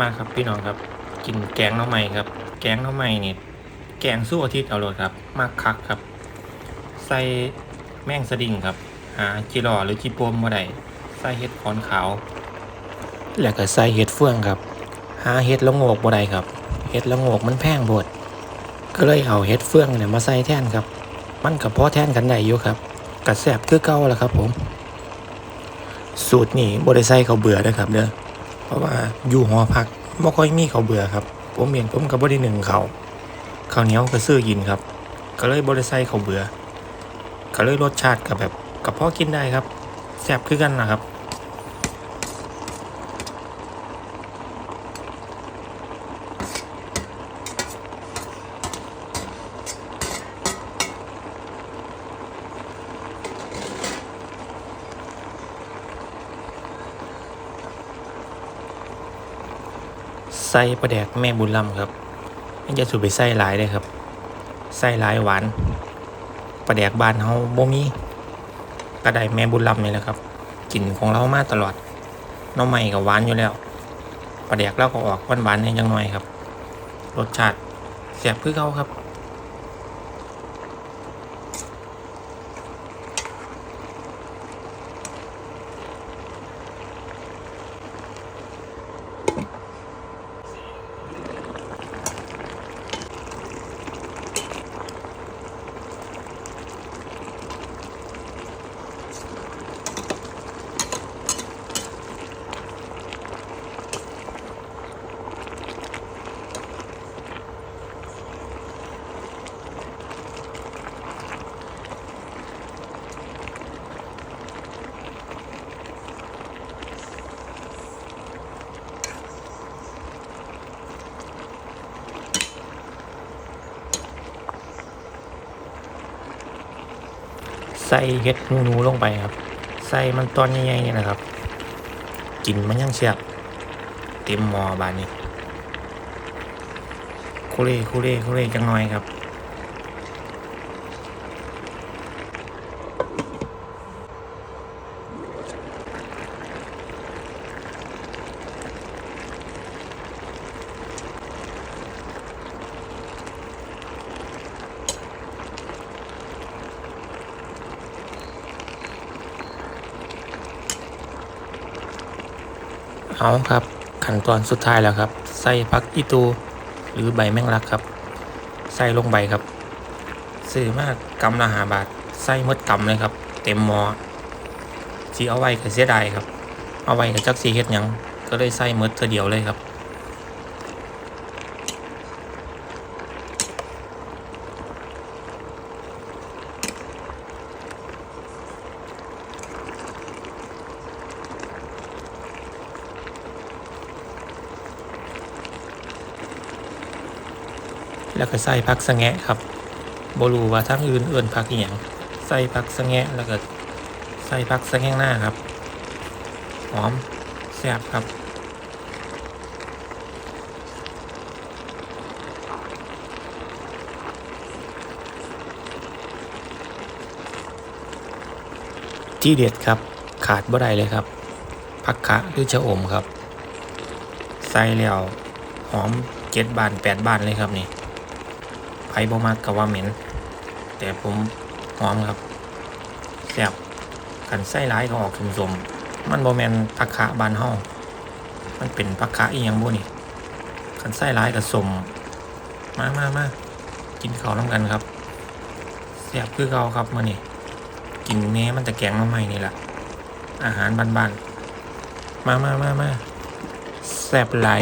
มาครับพี่น้องครับ กินแกงน้ำใหม่ครับ แกงน้ำใหม่นี่แกงสู้อาทิตย์เอาเลยครับ มากคักครับ ใส่แม่งสดิ่งครับหาจีรอหรือจีปมมาได้ใส่เห็ดขอนขาว แล้วก็ใส่เห็ดเฟืองครับ หาเห็ดละโงกบ่ได้ครับ เห็ดละโงกมันแพงบดก็เลยเอาเห็ดเฟืองเนี่ยมาใส่แทนครับ มันกับพ่อแทนกันได้อยู่ครับกระแสบคือเก่าแล้วครับผม สูตรนี้บ่ได้ใส่เขาเบื่อนะครับเด้อ เพราะว่าอยู่หอพักบ่ค่อยมีเขาเบื่อครับ ผมเห็นผมกับ่ได้หนึ่งเขาเข้าวเหนียวก็ซื้อกินครับ ก็เลยบ่ได้ใส่เขาเบื่อ ก็เลยรสชาติกับแบบกับพ่อกินได้ครับแซ่บคือกันนะครับ ใส่ปลาแดกแม่บุญลำครับมันจะสูบไปใส่หลายเลยครับใส่หลายหวานปลาแดกบ้านเฮาบ่มีกระไดแม่บุญลำนี่แหละครับกลิ่นของเรามาตลอดน้องใหม่กับหวานอยู่แล้วปลาแดกเราก็ออกหวานๆในจังหน่อยครับ รสชาติแสบคือเขาครับ ใส่เห็ดหนูๆลงไปครับ ใส่มันตอนใหญ่ๆนี่นะครับ กินมันยังเชียบเต็มหม้อบานนี้คุเร่คุเร่คุเร่จังหน่อยครับ เอาครับขั้นตอนสุดท้ายแล้วครับ ใส่พักอีตู หรือใบแมงลักครับ ใส่ลงใบครับซื้อมากกำละหาบาท ใส่มดกำเลยครับ เต็มหมอสีเอาไว้ก็เสียดายครับ เอาไว้กับจักสีเฮ็ดยังก็เลยใส่มดเธอเดียวเลยครับ แล้วก็ใส่ผักสะแงะครับบรูว่าทั้งอื่นเอื่นผักอีหยังใส่ผักสะแงะแล้วก็ใส่ผักสะแงงหน้าครับหอมแซ่บครับที่เด็ดครับขาดบ่ได้เลยครับผักคะหรือชะอมครับ ใส่แล้วหอมเจ็ดบานแปดบานเลยครับนี่ ไผ่บ่มากกับว่าเหม็น แต่ผมหอมครับแซ่บกันไส้ร้ายก็ออกสมๆมันบ่แมนผักคะบานเฮามันเป็นผักคะอีหยังบ่นี่กันไส้ร้ายกับสมมามามากินข้าวน้ำกันครับแซ่บคือเก่าครับมื้อนี้กินแหน่มันแต่แกงมาใหม่นี่แหละอาหารบ้านๆมามามามาแซ่บหลาย